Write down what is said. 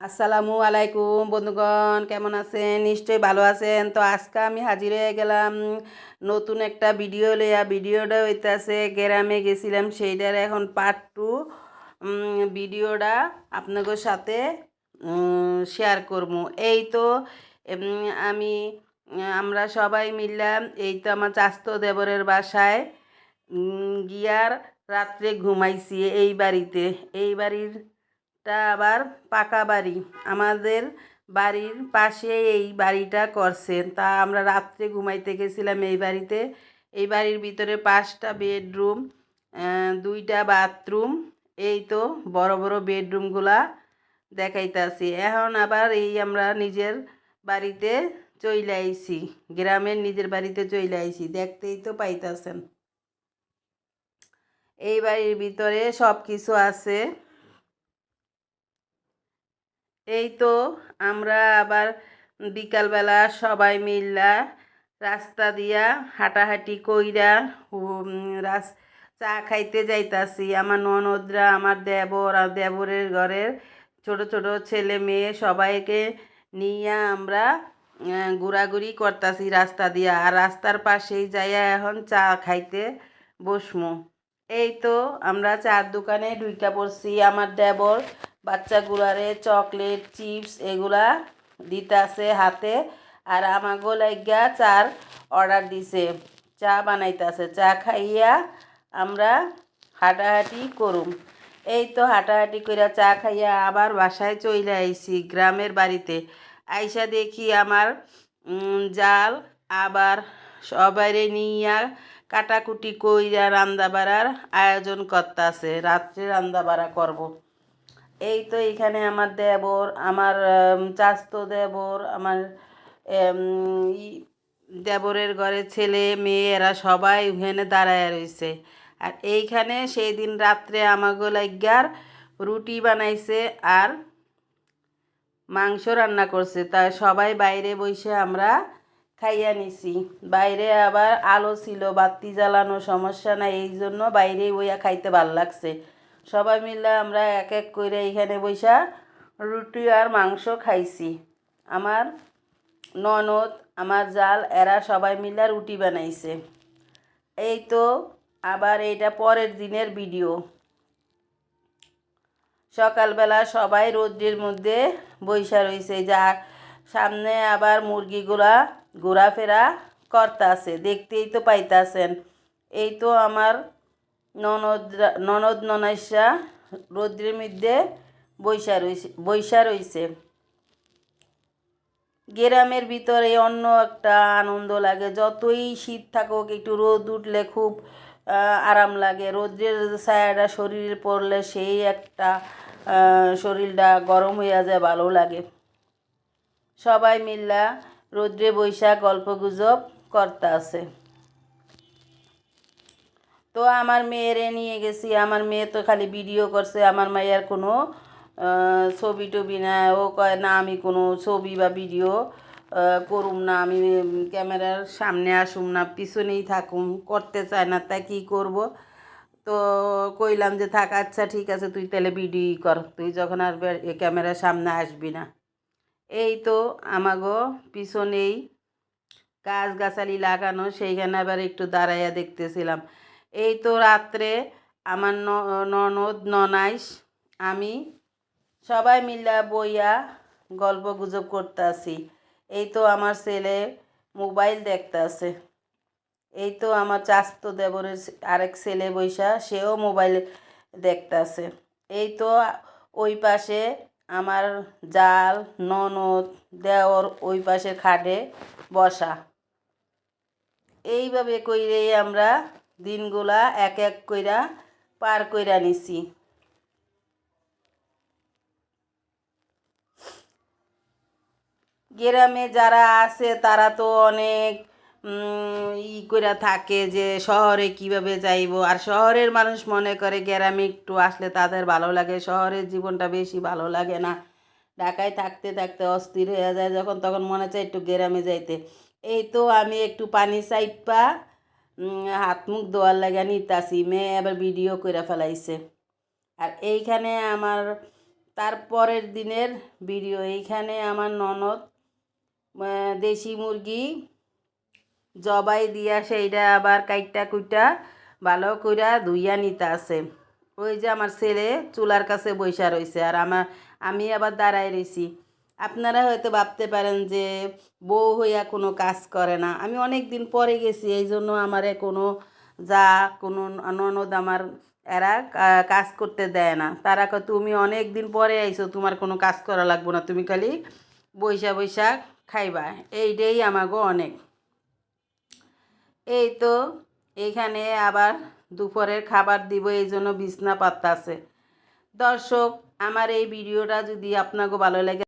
আসসালামু আলাইকুম বন্ধুগণ, কেমন আছেন? নিশ্চয়ই ভালো আছেন। তো আজকে আমি হাজির হয়ে গেলাম নতুন একটা ভিডিও লইয়া। ভিডিওটা হইতাছে গ্রামে গেছিলাম, সেইটার এখন পার্ট টু ভিডিওটা আপনাদের সাথে শেয়ার করব। এই তো আমি, আমরা সবাই মিললাম এই তো আমার চাস্তো দেবরের বাসায় গিয়ার রাত্রে ঘুমাইছি এই বাড়িতে। এই বাড়ির টা আবার পাকা বাড়ি। আমাদের বাড়ির পাশে এই বাড়িটা করছেন। তা আমরা রাত্রে ঘুমাইতে গেছিলাম এই বাড়িতে। এই বাড়ির ভিতরে পাঁচটা বেডরুম দুইটা বাথরুম, এই তো বড় বড় বেডরুমগুলা দেখাইতাছি। এখন আবার এই আমরা নিজের বাড়িতে চইলে আইছি, গ্রামের নিজের বাড়িতে চইলে আইছি, দেখতেই তো পাইতাছেন। এই বাড়ির ভিতরে সব কিছু আছে। এই তো আমরা আবার বিকালবেলা সবাই মিল্লা রাস্তা দিয়া হাঁটাহাঁটি কইরা রাস, চা খাইতে যাইতাছি। আমার ননদরা, আমার দেবর আর দেবরের ঘরের ছোট ছোট ছেলে মেয়ে সবাইকে নিয়ে আমরা ঘোরাঘুরি করতাছি রাস্তা দিয়া। আর রাস্তার পাশেই যাইয়া এখন চা খাইতে বসমু। এই তো আমরা চার দোকানে ঢুইকা পড়ছি। আমার দেবর বাচ্চাগুলারে চকলেট, চিপস এগুলা দিতাছে হাতে আর আমাগো লাইগা চার অর্ডার দিছে। চা বানাইতাছে, চা খাইয়া আমরা হাঁটাহাঁটি করুম। এই তো হাঁটাহাঁটি কইরা চা খাইয়া আবার বাসায় চলে আইছি গ্রামের বাড়িতে। আইসা দেখি আমার জাল আবার সবাইরে নিয়া কাটাকুটি কইরা রান্দা বাড়ার আয়োজন করতাছে। রাত্রে রান্দা বাড়া করব। এই তো এখানে আমার দেবর, আমার চাস্তো দেবর, আমার দেবরের ঘরে ছেলে, মেয়ে, এরা সবাই ওখানে দাঁড়ায় রয়েছে আর এইখানে সেই দিন রাত্রে আমাগো লাইগার রুটি বানাইছে আর মাংস রান্না করছে। তা সবাই বাইরে বসে আমরা খাইয়া নিছি। বাইরে আবার আলো ছিল, বাতি জ্বালানো, সমস্যা নাই এই জন্য বাইরে বইয়া খাইতে ভালো লাগছে। সবাই মিলে আমরা এক এক করে এখানে বইসা রুটি আর মাংস খাইছি। আমার ননদ, আমার জাল, এরা সবাই মিলে রুটি বানাইছে। এই তো আবার এইটা পরের দিনের ভিডিও। সকালবেলা সবাই রোদ্রের মধ্যে বৈশা রইছে। যা, সামনে আবার মুরগিগুলা ঘোরাফেরা করতাছে, দেখতেই তো পাইতাছেন। এই তো আমার ননদ ননদ ননাইসা রৌদ্রের মধ্যে বৈশা রইছে বৈশা রইছে। গ্রামের ভিতরে অন্য একটা আনন্দ লাগে, যতই শীত থাকুক, একটু রোদ উঠলে খুব আরাম লাগে। রোদ্রের ছায়াটা শরীরে পড়লে সেই একটা শরীরটা গরম হইয়া যায়, ভালো লাগে। সবাই মিল্লা রোদ্রে বৈশাখ গল্প গুজব করতে আছে তো আমার মেয়েরে নিয়ে গেছি, আমার মেয়ে তো খালি ভিডিও করছে, আমার মায়ের কোনো ছবি টবি না, ও কয়, না, আমি কোনো ছবি বা ভিডিও করুম না, আমি ক্যামেরার সামনে আসুম না, পিছনেই থাকুম, করতে চায় না, তাই কী করব? তো কইলাম যে, থাক আচ্ছা ঠিক আছে, তুই তাহলে ভিডিও কর, তুই যখন আর ক্যামেরার সামনে আসবি না। এই তো আমাগো পিছনেই গাছ গাছালি লাগানো, সেইখানে আবার একটু দাঁড়াইয়া দেখতেছিলাম। এই তো রাত্রে আমার ননদ ননাইস আমি সবাই মিলা বইয়া গল্প গুজব করতে আসি এই তো আমার ছেলে মোবাইল দেখতে আছে এই তো আমার চাস্তো দেবরের আরেক ছেলে বৈশা সেও মোবাইল দেখতে আছে এই তো ওই পাশে আমার জাল, ননদ, দেওর ওই পাশে খাটে বসা। এইভাবে কইরেই আমরা দিনগুলা এক এক কইরা পার কইরা নিছি। গ্রামে যারা আছে তারা তো অনেক ই করে থাকে যে শহরে কীভাবে যাইব। আর শহরের মানুষ মনে করে গ্রামে একটু আসলে তাদের ভালো লাগে শহরের জীবনটা বেশি ভালো লাগে না। ঢাকায় থাকতে থাকতে অস্থির হয়ে যায় যখন তখন মনে চায় একটু গ্রামে যাইতে। এই তো আমি একটু পানি চাইপা উম, হাত মুখ ধোয়ার লাগা নিতাছি, মেয়ে আবার ভিডিও করে ফেলাইছে। আর এইখানে আমার তারপরের দিনের ভিডিও এইখানে আমার ননদ দেশি মুরগি জবাই দিয়া সেইটা আবার কাইটা কুইটা ভালো কইরা ধুইয়া নিতে আছে ওই যে আমার ছেলে চুলার কাছে বৈশা রয়েছে আর আমার আমি আবার দাঁড়ায় রয়েছি আপনারা হয়তো ভাবতে পারেন যে বউ হইয়া কোনো কাজ করে না। আমি অনেক দিন পরে গেছি এই জন্য আমারে কোনো যা কোনো ননদ আমার এরা কাজ করতে দেয় না। তারা কয়, তুমি অনেক দিন পরে আইছো, তোমার কোনো কাজ করা লাগবো না, তুমি খালি বৈশা বৈশা খাইবা। এইটাই আমাগো অনেক। এই তো এইখানে আবার দুপুরের খাবার দিব এই জন্য বিছনা পাত্তা আছে দর্শক, আমার এই ভিডিওটা যদি আপনাকে ভালো লাগে